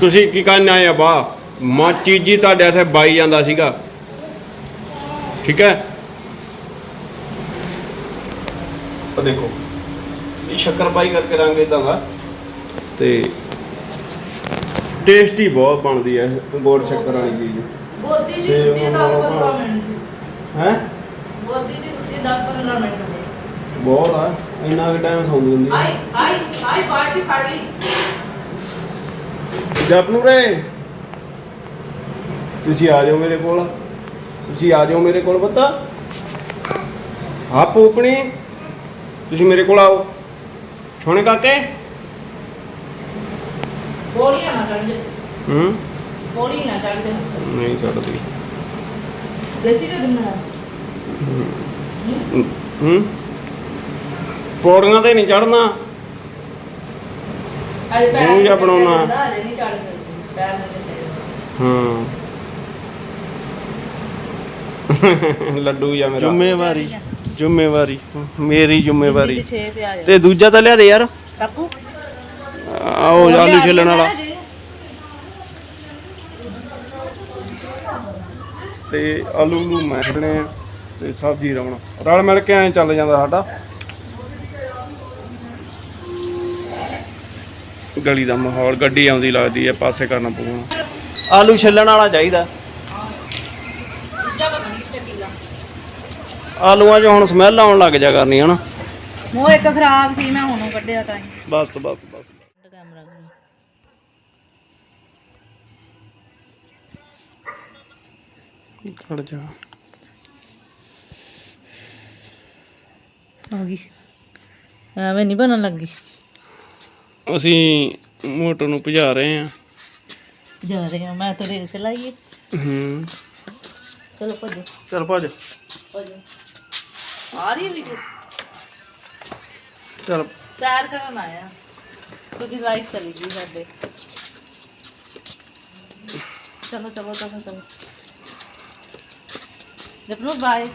ਤੁਸੀਂ ਕੀ ਕਰਨ ਆਏ ਆ ਬਾ? ਮਾ ਚੀਜੀ ਤੁਹਾਡੇ ਇੱਥੇ ਬਾਈ ਜਾਂਦਾ ਸੀਗਾ। ਠੀਕ ਹੈ? ਉਹ ਦੇਖੋ। ਇਹ ਸ਼ੱਕਰ ਪਾਈ ਕਰਕੇ ਰੰਗ ਇਦਾਂ ਦਾ। ਤੇ ਟੇਸਟੀ ਬਹੁਤ ਬਣਦੀ ਹੈ ਗੁੜ ਸ਼ੱਕਰ ਵਾਲੀ ਚੀਜ਼। ਬੋਦੀ ਦੀ ਸੇਬ ਸੁੱਤੀ 10 ਬਣਾਓ 15 ਮਿੰਟ। ਹੈ? ਬੋਦੀ ਦੀ ਸੁੱਤੀ 10 15 ਮਿੰਟ। ਬਹੁਤ ਆ। ਇੰਨਾ ਕੁ ਟਾਈਮ ਸੌਂਦੀ ਹੁੰਦੀ ਆਈ ਆਈ ਆਈ ਪਾਰਟੀ ਫੜ ਲਈ ਜਪਨੂ ਰੇ ਤੁਸੀਂ ਆ ਜਾਓ ਮੇਰੇ ਕੋਲ। ਤੁਸੀਂ ਆ ਜਾਓ ਮੇਰੇ ਕੋਲ ਪਤਾ। ਆਪ ਉਪਣੀ ਤੁਸੀਂ ਮੇਰੇ ਕੋਲ ਆਓ। ਸੋਹਣੇ ਕਾਕੇ। ਗੋਲੀਆਂ ਨਾ ਚੜ ਜਾ। ਹੂੰ? ਗੋਲੀ ਨਾ ਚੜ ਜਾ। ਨਹੀਂ ਛੱਡਦੀ ਦੇਸੀ ਦਾ ਦਿਨਾ ਹੂੰ? ਪੌੜੀਆਂ ਤੇ ਨਹੀਂ ਚੜਨਾ ਅੱਜ ਪੈਰ ਮੂੰਹ ਜਿਹਾ ਬਣਾਉਣਾ। ਅਜੇ ਨਹੀਂ ਪੈਰ ਨਾਲ ਹਾਂ। ਲੱਡੂ ਜਾਂ ਮੇਰਾ। ਜ਼ਿੰਮੇਵਾਰੀ ਜ਼ਿੰਮੇਵਾਰੀ ਮੇਰੀ ਜ਼ਿੰਮੇਵਾਰੀ। ਛੇ ਪਿਆ ਜਾ। ਤੇ ਦੂਜਾ ਤਾਂ ਲਿਆ ਦੇ ਯਾਰ। ਕਾਕੂ? ਆਓ ਆਲੂ ਛਿੱਲਣ ਵਾਲਾ। ਤੇ ਆਲੂ ਨੂੰ ਮੈਂਡਣੇ ਆ ਤੇ ਸਬਜ਼ੀ ਰਵਣਾ ਰਲ ਮਿਲ ਕੇ ਐਂ ਚੱਲ ਜਾਂਦਾ ਸਾਡਾ। ਗਲੀ ਦਾ ਮਾਹੌਲ ਗੱਡੀ ਆਉਂਦੀ ਲੱਗਦੀ ਹੈ ਪਾਸੇ ਕਰਨਾ ਪਊਗਾ। ਆਲੂ ਛਿੱਲਣ ਵਾਲਾ ਚਾਹੀਦਾ। ਆਲੂਆਂ 'ਚ ਹੁਣ ਸਮੈਲ ਆਉਣ ਲੱਗ ਜਾ ਕਰਨੀ ਹਨਾ? ਮੂੰਹ ਇੱਕ ਖਰਾਬ ਸੀ ਮੈਂ ਹੁਣੋਂ ਕੱਢਿਆ ਤਾਂ ਹੀ। ਬਸ ਬਸ ਬਸ। ਕੈਮਰਾ ਖੜ ਜਾ। ਆ ਗਈ। ਐਵੇਂ ਨਹੀਂ ਬਣਨ ਲੱਗੀ। ਅਸੀਂ ਮੋਟਰ ਨੂੰ ਭਜਾ ਰਹੇ ਹਾਂ। ਜਾ ਰਹੇ ਹਾਂ ਮੈਂ ਤਾਂ ਰੇਸ ਲਾਈਏ ਹੂੰ। ਚਲੋ ਭੱਜੋ। ਚਲ ਭੱਜ। ਭੱਜੋ। ਆ ਰਹੀ ਵੀਡੀਓ ਚਲ। ਸੈਰ ਕਰਨ ਆਇਆ। ਕਿਉਂਕਿ ਲਾਈਟ ਚਲੀ ਗਈ ਸਾਡੇ। ਚਲੋ ਚਲੋ ਚਲੋ ਚਲੋ। ਜਪਨੂ ਬਾਏ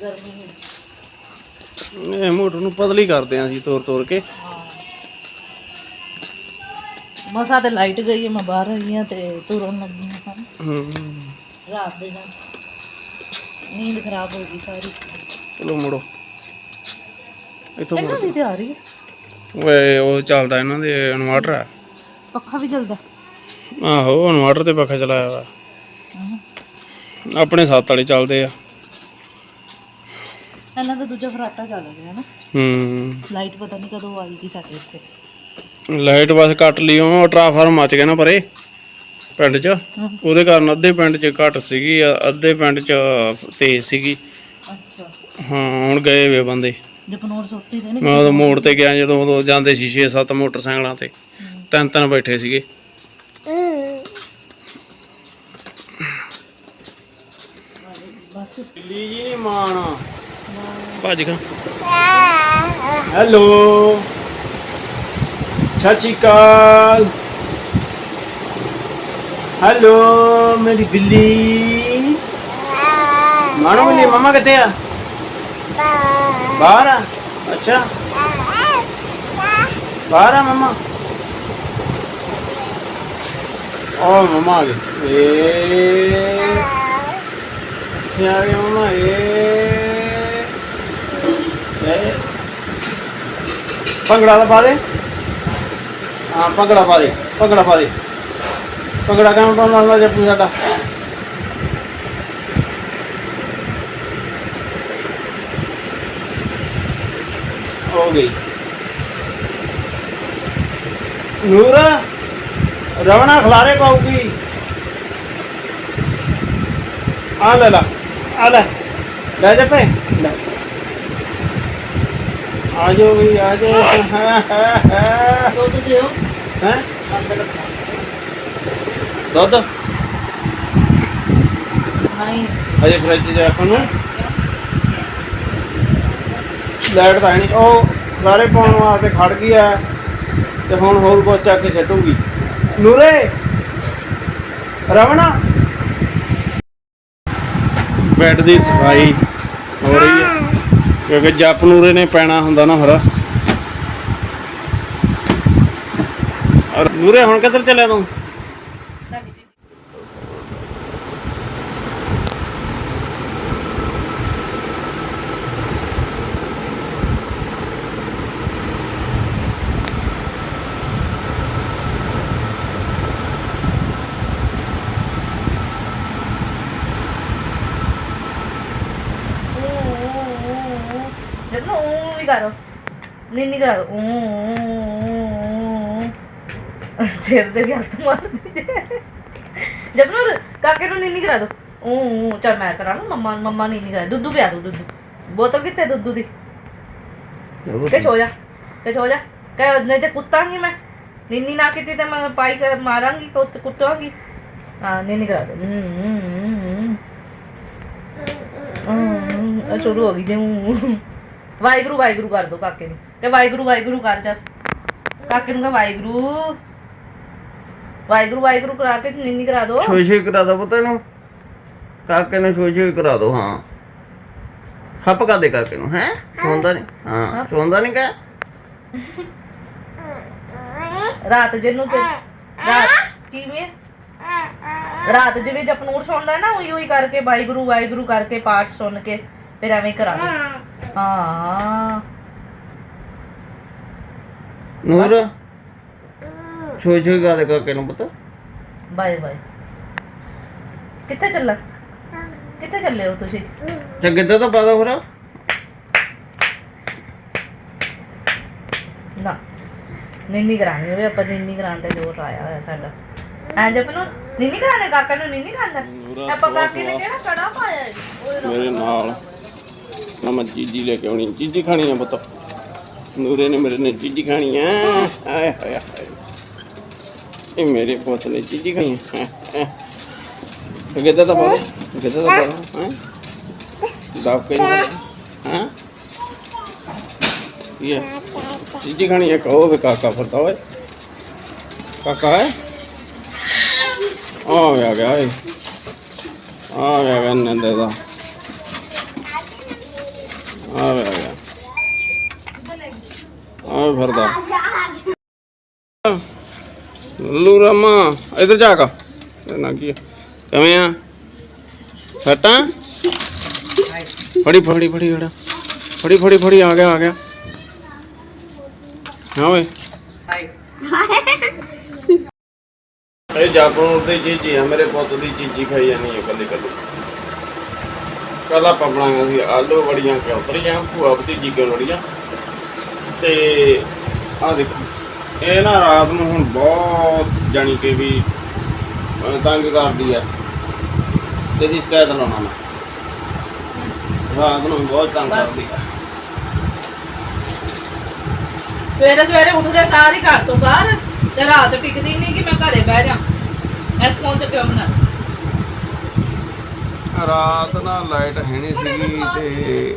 ਗਰਮੀ ਹੈ ਇਹ ਮੋਟਰ ਨੂੰ ਪਤਲੀ ਕਰਦੇ ਹਾਂ ਅਸੀਂ ਤੋੜ ਤੋੜ ਕੇ। ਮਸਾ ਤੇ ਲਾਈਟ ਗਈ ਹੈ ਮੈਂ ਬਾਹਰ ਆਈ ਹਾਂ ਤੇ ਤੁਰਨ ਲੱਗੀ ਹਾਂ ਹੂੰ। ਰਾਤ ਦੇ ਨਾਲ ਨੀਂਦ ਖਰਾਬ ਹੋ ਗਈ ਸਾਰੀ। ਚਲੋ ਮੁੜੋ। ਇੱਥੋਂ ਇਹਨਾਂ ਮੁੜੋ। ਦੀ ਤੇ ਆ ਰਹੀ ਹੈ ਓਏ ਉਹ ਚੱਲਦਾ ਇਹਨਾਂ ਦੇ ਇਨਵਰਟਰ ਹੈ ਪੱਖਾ ਵੀ ਚੱਲਦਾ। ਆਹੋ ਇਨਵਰਟਰ ਤੇ ਪੱਖਾ ਚਲਾਇਆ ਵਾ। ਆਪਣੇ ਸੱਤ ਵਾਲੇ ਚੱਲਦੇ ਆ। ਇਹਨਾਂ ਦਾ ਦੂਜਾ ਫਰਾਟਾ ਚੱਲ ਰਿਹਾ ਨਾ। ਹੂੰ। ਲਾਈਟ ਪਤਾ ਨਹੀਂ ਕਦੋਂ ਆਏਗੀ ਸਾਡੇ ਇੱਥੇ। ਲਾਈਟ ਬਸ ਕੱਟ ਲਈ ਉਹ ਟਰਾਂਸਫਾਰਮ ਮੱਚ ਗਿਆ ਨਾ ਪਰੇ ਪਿੰਡ 'ਚ। ਉਹਦੇ ਕਾਰਨ ਅੱਧੇ ਪਿੰਡ 'ਚ ਘੱਟ ਸੀਗੀ ਅੱਧੇ ਪਿੰਡ 'ਚ ਤੇਜ਼ ਸੀਗੀ। ਅੱਛਾ। ਹਾਂ ਹੁਣ ਗਏ ਵੇ ਬੰਦੇ। ਜਪਨੋਰ ਸੁੱਤੀ ਤੇ ਨਹੀਂ ਮੈਂ ਉਦੋਂ ਮੋੜ ਤੇ ਗਿਆ ਜਦੋਂ ਉਦੋਂ ਜਾਂਦੇ ਸੀ 6-7 ਮੋਟਰਸਾਈਕਲਾਂ ਤੇ। ਤਿੰਨ ਤਿੰਨ ਬੈਠੇ ਸੀਗੇ। ਬਸ। ਦਿੱਲੀ ਜੀ ਨਹੀਂ ਮਾਣ ਭੱਜ ਗਾ ਹੈਲੋ ਸਤਿ ਸ਼੍ਰੀ ਅਕਾਲ ਹੈਲੋ ਮੇਰੀ ਬਿੱਲੀ ਮਾਣੋ ਮੇਰੀ ਮਮਾ ਕਿੱਥੇ ਆ ਬਾਹਰ ਆ ਅੱਛਾ ਬਾਹਰ ਆ ਮਮਾ ਓ ਮਮਾ ਆ ਗਈ ਏ ਕਿੱਥੇ ਆ ਗਿਆ ਮਮਾ ਏ ਏ ਭੰਗੜਾ ਤਾਂ ਪਾ ਦੇ। ਹਾਂ, ਭੰਗੜਾ ਪਾ ਦੇ, ਭੰਗੜਾ ਪਾ ਦੇ। ਭੰਗੜਾ ਕਿਵੇਂ ਪਾਉਂਦਾ ਹੁੰਦਾ ਜੱਪੂ ਸਾਡਾ? ਹੋ ਗਈ। ਨੂਰ, ਰਵਣਾ ਖਲਾਰੇ ਪਾਉਗੀ ਆ ਲੈ ਲਾ, ਆ ਲੈ। ਲੈ ਜਾ ਲੈ। ਆ ਜਾਓ ਵੀ ਆ ਜਾਓ ਹੈ ਹੈ ਹੈ ਦੁੱਧ ਦਿਓ। ਹੈ? ਅੰਦਰ ਦੁੱਧ? ਨਹੀਂ। ਅਜੇ ਫ੍ਰਿਜ 'ਚ ਰੱਖਣ ਨੂੰ। ਲਾਈਟ ਤਾਂ ਨਹੀਂ। ਉਹ ਸਾਰੇ ਪਾਉਣ ਵਾਸਤੇ ਖੜ ਗਈ ਆ ਤੇ ਹੁਣ ਹੋਰ ਕੁਝ ਚੱਕ ਕੇ ਛੱਡੂਗੀ। ਨੂਰੇ! ਰਵਣਾ ਬੈੱਡ ਦੀ ਸਫ਼ਾਈ ਹੋ ਰਹੀ ਹੈ। ਕਿਉਂਕਿ ਜੱਪ ਨੂਰੇ ਨੇ ਪੈਣਾ ਹੁੰਦਾ ਨਾ ਫਿਰ ਔਰ ਨੂਰੇ ਹੁਣ ਕਿੱਧਰ ਚੱਲਿਆ ਤੂੰ ਜਦ ਕਰੋ। ਨਹੀਂ ਨਹੀਂ ਕਰੋ ਊਂ ਸਿਰ ਦੇ ਵੀ ਹੱਥ ਮਾਰਦੀ ਜਦ ਨੂੰ ਕਾਕੇ ਨੂੰ ਨੀਨੀ ਕਰਾ ਦੋ। ਊਂ ਚਲ ਮੈਂ ਕਰਾ ਲੂੰ। ਮੰਮਾ ਮੰਮਾ ਨੀਨੀ ਕਰਾ ਦੁੱਧੂ ਪਿਆ ਦੋ ਦੁੱਧੂ ਬੋਤਲ ਕਿੱਥੇ ਦੁੱਧੂ ਦੀ? ਕਿ ਹੋ ਜਾ? ਕਿ ਹੋ ਜਾ? ਕਿ ਨਹੀਂ ਤੇ ਕੁੱਤਾਂਗੀ ਮੈਂ। ਨੀਨੀ ਨਾ ਕੀਤੀ ਤੇ ਮੈਂ ਪਾਈ ਕਰ ਮਾਰਾਂਗੀ ਕੁੱਤ ਕੁੱਟਾਂਗੀ। ਹਾਂ ਨੀਨੀ ਕਰਾ ਦੋ। ਹੂੰ ਹੂੰ ਹੂੰ ਸ਼ੁਰੂ ਹੋ ਗਈ ਜੇ। ਹੂੰ। ਵਾਹਿਗੁਰੂ ਵਾਹਿਗੁਰੂ ਕਰ ਦੋ ਕਾਕੇ ਨੂੰ। ਤੇ ਵਾਹਿਗੁਰੂ ਵਾਹਿਗੁਰੂ ਕਰ ਜਾ। ਕਾਕੇ ਨੂੰ ਕਹ ਵਾਹਿਗੁਰੂ। ਵਾਹਿਗੁਰੂ ਵਾਹਿਗੁਰੂ ਕਰਾ ਕੇ ਨੀਨੀ ਕਰਾ ਦੋ। ਛੋਈ ਛੋਈ ਕਰਾ ਦੋ ਪੁੱਤ ਇਹਨੂੰ। ਕਾਕੇ ਨੂੰ ਛੋਈ ਛੋਈ ਕਰਾ ਦੋ ਹਾਂ। ਹੱਪ ਕਾ ਦੇ ਕਾਕੇ ਨੂੰ ਹੈ? ਸੌਂਦਾ ਨਹੀਂ ਹਾਂ ਸੌਂਦਾ ਨਹੀਂ ਕਾ ਰਾਤ ਜਿਹਨੂੰ ਤੇ ਰਾਤ ਕਿਵੇਂ? ਰਾਤ ਜਿਵੇਂ ਜਪਨੂਰ ਸੁਣਦਾ ਨਾ ਉਹੀ ਉਹੀ ਕਰਕੇ ਵਾਹਿਗੁਰੂ ਵਾਹਿਗੁਰੂ ਕਰਕੇ ਪਾਠ ਸੁਣ ਕੇ ਫਿਰ ਐਵੇਂ ਹੀ। ਹਾਂ। ਨੂਰ? ਛੋਈ ਛੋਈ ਕਰਾ ਦੇ ਕਾਕੇ ਨੂੰ ਪੁੱਤ। Bye bye. ਕਿੱਥੇ ਚੱਲਾ? ਕਿੱਥੇ ਚੱਲੇ ਹੋ ਤੁਸੀਂ? ਤੇ ਗਿੱਧਾ ਤਾਂ ਪਾ ਦੋ ਫਿਰ। ਨਾ ਨੀਨੀ ਕਰਾਣੀ ਹੋਵੇ ਆਪਾਂ ਨੀਨੀ ਕਰਾਉਣ ਤੇ ਜੋਰ ਆਇਆ ਹੋਇਆ ਸਾਡਾ। ਐਂ ਜਪ ਨੂੰ ਨੀਨੀ ਕਰਾਣੇ ਕਾਕਾ ਨੂੰ ਨੀਨੀ ਕਰਾਂਦਾ ਆਪਾਂ ਕਾਕੇ ਨੇ ਕਿਹੜਾ ਕੜਾ ਪਾਇਆ ਰੱਬ। ਮੇਰੇ ਨਾਲ। ਨਾ ਮੈਂ ਚੀਜੀ ਲੈ ਕੇ ਆਉਣੀ ਚੀਜੀ ਖਾਣੀ ਆ ਪੁੱਤ। ਨੂਰੇ ਨੇ ਮੇਰੇ ਨੇ ਚੀਜੀ ਖਾਣੀ ਆ। ਆਏ ਹਾਏ ਹਾਏ। ਇਹ ਮੇਰੇ ਪੁੱਤ ਨੇ ਚੀਜੀ ਖਾਣੀ ਆ। ਕਿੱਦਾਂ ਦਾ ਪਾ ਕਿੱਦਾਂ ਦਾ ਪਾ ਹੈ। ਦਾਬ ਕੇ ਹਾਂ। ਇਹ ਚੀਜੀ ਖਾਣੀ ਆ, ਕਹੋ ਵੀ ਕਾਕਾ ਫਿਰਦਾ ਓਏ। ਕਾਕਾ ਹੈ ਆ ਗਿਆ ਗਿਆ ਆ ਗਿਆ ਨੰਦੇ ਦਾ। ਆ ਗਿਆ ਗਿਆ। ਆ ਫਿਰਦਾ। ਲੱਲੂ ਰਾਮਾ ਇਧਰ ਜਾ ਕਾ। ਇਹ ਨਾ ਕੀ ਆ? ਕਿਵੇਂ ਆ? ਫਟਾ ਫੜੀ ਫੜੀ ਫੜੀ ਗੜਾ ਫੜੀ ਫੜੀ ਫੜੀ ਆ ਗਿਆ ਆ ਗਿਆ। ਹਾਂ ਓਏ। ਇਹ ਜਾਪਣੋਂ ਦੀ ਚੀਜ਼ੀ ਆ ਮੇਰੇ ਪੁੱਤ ਦੀ ਚੀਜ਼ੀ ਖਾਈ ਜਾਨੀ ਹੈ ਕੱਲੀ ਕੱਲੀ ਕੱਲ ਆਪਾਂ ਬਣਾਇਆ ਸੀ ਆਲੂ ਵੜੀਆਂ ਕਿਉਤਰੀਆਂ ਭੂਆ ਭਤੀਜੀ ਕਿਉਂ ਵੜੀਆਂ। ਤੇ ਆ ਦੇਖੋ ਇਹ ਨਾ ਰਾਤ ਨੂੰ ਹੁਣ ਬਹੁਤ ਜਾਣੀ ਕਿ ਵੀ ਤੰਗ ਕਰਦੀ ਆ। ਤੇ ਦੀ ਸ਼ਿਕਾਇਤ ਲਾਉਣਾ ਮੈਂ। ਰਾਤ ਨੂੰ ਬਹੁਤ ਤੰਗ ਕਰਦੀ ਆ। ਸਵੇਰੇ ਸਵੇਰੇ ਉੱਠਦੇ ਸਾਰ ਘਰ ਤੋਂ ਬਾਹਰ ਤੇ ਰਾਤ ਟਿਕਦੀ ਨਹੀਂ ਕਿ ਮੈਂ ਘਰੇ ਬਹਿ ਜਾ। ਇਸ ਫੋਨ ਤੇ ਕਿਉਂ ਬਣਾ ਰਾਤ ਨਾ ਲਾਈਟ ਹੈ ਨਹੀਂ ਸੀਗੀ ਤੇ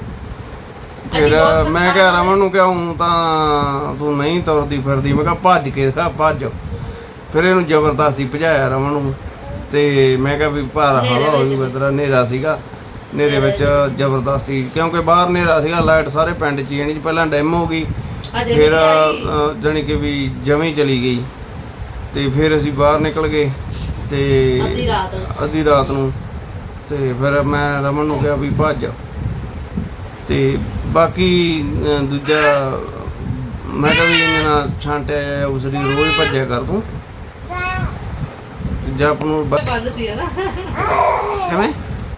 ਫਿਰ ਮੈਂ ਕਿਹਾ ਰਮਨ ਨੂੰ ਕਿਹਾ ਹੂੰ ਤਾਂ ਤੂੰ ਨਹੀਂ ਤੁਰਦੀ ਫਿਰਦੀ। ਮੈਂ ਕਿਹਾ ਭੱਜ ਕੇ ਦਿਖਾ ਭੱਜ। ਫਿਰ ਇਹਨੂੰ ਜ਼ਬਰਦਸਤੀ ਭਜਾਇਆ ਰਮਨ ਨੂੰ ਤੇ ਮੈਂ ਕਿਹਾ ਵੀ ਭਾਰਾ ਹਵਾ ਹੋ ਜੂਗਾ ਤੇਰਾ ਹਨੇਰਾ ਸੀਗਾ। ਹਨੇਰੇ ਵਿੱਚ ਜ਼ਬਰਦਸਤੀ ਕਿਉਂਕਿ ਬਾਹਰ ਹਨੇਰਾ ਸੀਗਾ ਲਾਈਟ ਸਾਰੇ ਪਿੰਡ 'ਚ ਨਹੀਂ ਪਹਿਲਾਂ ਡੈਮ ਹੋ ਗਈ। ਫਿਰ ਜਾਣੀ ਕਿ ਵੀ ਜਮੀ ਚਲੀ ਗਈ। ਤੇ ਫਿਰ ਅਸੀਂ ਬਾਹਰ ਨਿਕਲ ਗਏ ਤੇ ਅੱਧੀ ਰਾਤ ਅੱਧੀ ਰਾਤ ਨੂੰ ਤੇ ਫਿਰ ਮੈਂ ਰਮਨ ਨੂੰ ਕਿਹਾ ਵੀ ਭੱਜ। ਤੇ ਬਾਕੀ ਦੂਜਾ ਮੈਂ ਕਿਹਾ ਵੀ ਇਹਨਾਂ ਨਾਲ ਛਾਂਟਿਆ ਉਸ ਦੀ ਰੋਜ਼ ਭੱਜਿਆ ਕਰ ਤੂੰ। ਜਪ ਨੂੰ ਬੰਦ ਸੀ ਨਾ। ਕਿਵੇਂ?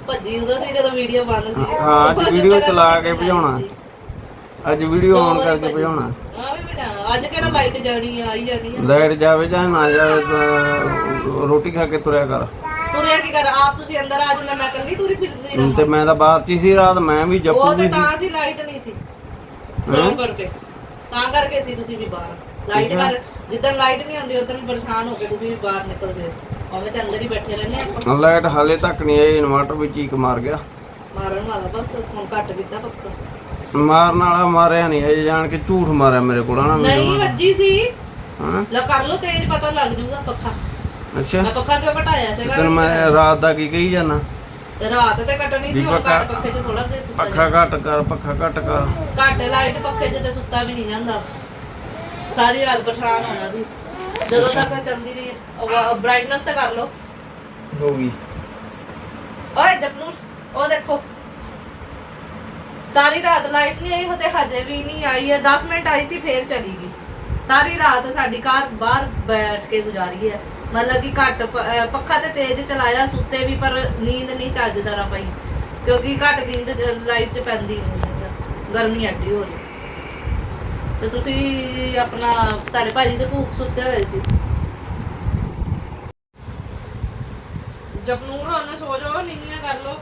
ਭੱਜੀ ਉਦੋਂ ਸੀ ਜਦੋਂ ਵੀਡੀਓ ਬੰਦ ਸੀ। ਹਾਂ ਅੱਜ ਵੀਡੀਓ ਚਲਾ ਕੇ ਭਜਾਉਣਾ। ਅੱਜ ਵੀਡੀਓ ਆਨ ਕਰਕੇ ਭਜਾਉਣਾ। ਅੱਜ ਕਿਹੜਾ ਲਾਈਟ ਜਾਣੀ ਆਈ ਜਾਣੀ ਆ। ਲਾਈਟ ਜਾਵੇ ਜਾਂ ਨਾ ਜਾਵੇ ਰੋਟੀ ਖਾ ਕੇ ਤੁਰਿਆ ਕਰ। ਤੁਰਿਆ ਕੀ ਕਰ? ਆਪ ਤੁਸੀਂ ਅੰਦਰ ਆ ਜਾਂਦਾ ਮੈਂ ਕੱਲੀ ਤੁਰੀ ਫਿਰਦੀ ਰਹਾਂ ਤੇ ਮੈਂ ਤਾਂ ਬਾਹਰ 'ਚ ਹੀ ਸੀ ਰਾਤ ਮੈਂ ਵੀ ਜੱਪੂ ਉਹ ਤੇ ਸੀ। ਤਾਂ ਸੀ ਲਾਈਟ ਨਹੀਂ ਸੀ। ਤਾਂ ਕਰਕੇ। ਤਾਂ ਕਰਕੇ ਸੀ ਤੁਸੀਂ ਵੀ ਬਾਹਰ। ਲਾਈਟ ਕਰ ਜਿੱਦਣ ਲਾਈਟ ਨਹੀਂ ਹੁੰਦੀ ਉਦੋਂ ਪਰੇਸ਼ਾਨ ਹੋ ਕੇ ਤੁਸੀਂ ਵੀ ਬਾਹਰ ਨਿਕਲਦੇ ਹੋ। ਉਵੇਂ ਤਾਂ ਅੰਦਰ ਹੀ ਬੈਠੇ ਰਹਿੰਦੇ ਆਪਾਂ ਲਾਈਟ ਹਾਲੇ ਤੱਕ ਨਹੀਂ ਆਈ ਇਨਵਰਟਰ ਵੀ ਚੀਕ ਮਾਰ ਗਿਆ। ਮਾਰਨ ਵਾਲਾ ਬਸ ਹੁਣ ਘੱਟ ਕੀਤਾ ਪੱਕਾ। ਮਾਰਨ ਵਾਲਾ ਮਾਰਿਆ ਨਹੀਂ ਹਜੇ ਜਾਣ ਕੇ ਝੂਠ ਮਾਰਿਆ ਮੇਰੇ ਕੋਲ ਨਾ ਨਹੀਂ ਵੱਜੀ ਸੀ। ਹਾਂ? ਲੈ ਕਰ ਲੋ ਤੇਜ਼ ਪਤਾ ਲੱਗ ਜੂਗਾ ਪੱਖਾ। ਅੱਛਾ। ਮੈਂ ਪੱਖਾ ਕਿਉਂ ਘਟਾਇਆ ਸੀਗਾ ਤੈਨੂੰ ਮੈਂ ਰਾਤ ਦਾ ਕੀ ਕਹੀ ਜਾਣਾ ਤੇ ਰਾਤ ਤੇ ਕੱਟਣੀ ਸੀ ਹੁਣ ਘੱਟ ਪੱਖੇ 'ਚ ਥੋੜਾ ਦੇ ਸੁੱਤਾ ਪੱਖਾ ਘੱਟ ਕਰ ਪੱਖਾ ਘੱਟ ਕਰ। ਘੱਟ ਲਾਈਟ ਪੱਖੇ 'ਚ ਤੇ ਸੁੱਤਾ ਵੀ ਨਹੀਂ ਜਾਂਦਾ। ਸਾਰੀ ਰਾਤ ਪਰੇਸ਼ਾਨ ਹੋਣਾ ਸੀ। ਜਦੋਂ ਤੱਕ ਚੱਲਦੀ ਰਹੀ ਬ੍ਰਾਈਟਨੈਸ ਤੇ ਕਰ ਲਓ। ਹੋ ਗਈ। ਓਏ ਜਪਨੂਰ ਉਹ ਦੇਖੋ। ਸਾਰੀ ਰਾਤ ਲਾਈਟ ਨਹੀਂ ਆਈ ਹੋਤੇ ਹਜੇ ਵੀ ਨਹੀਂ ਆਈ ਹੈ। 10 ਮਿੰਟ ਆਈ ਸੀ ਫੇਰ ਚਲੀ ਗਈ। ਸਾਰੀ ਰਾਤ ਸਾਡੀ ਕਾਰ ਬਾਹਰ ਬੈਠ ਕੇ ਗੁਜ਼ਾਰੀ ਹੈ। ਮਤਲਬ ਕਿ ਘੱਟ ਪ- ਅਹ, ਪੱਖਾ ਤੇ ਤੇਜ਼ ਚਲਾਇਆ, ਸੁੱਤੇ ਵੀ, ਪਰ ਨੀਂਦ ਨਹੀਂ ਚੱਜ ਤਰ੍ਹਾਂ ਪਈ ਕਿਉਂਕਿ ਘੱਟ ਨੀਂਦ ਲਾਈਟ 'ਚ ਪੈਂਦੀ ਨਹੀਂ ਗਰਮੀ ਐਡੀ ਹੋ ਰਹੀ। ਤੇ ਤੁਸੀਂ ਆਪਣਾ, ਤੁਹਾਡੇ ਭਾਜੀ ਦੇ ਭੂਖ ਸੁੱਤੇ ਹੋਏ ਸੀ। ਜਪਨੂਰ ਉਹਨੇ ਸੋ ਜਾਓ, ਨੀਂਦੀਆਂ ਕਰ ਲਓ।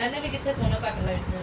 ਇਹਨੇ ਵੀ ਕਿੱਥੇ ਸੋਣਾ ਘੱਟ ਲਾਈਟ ਦੇ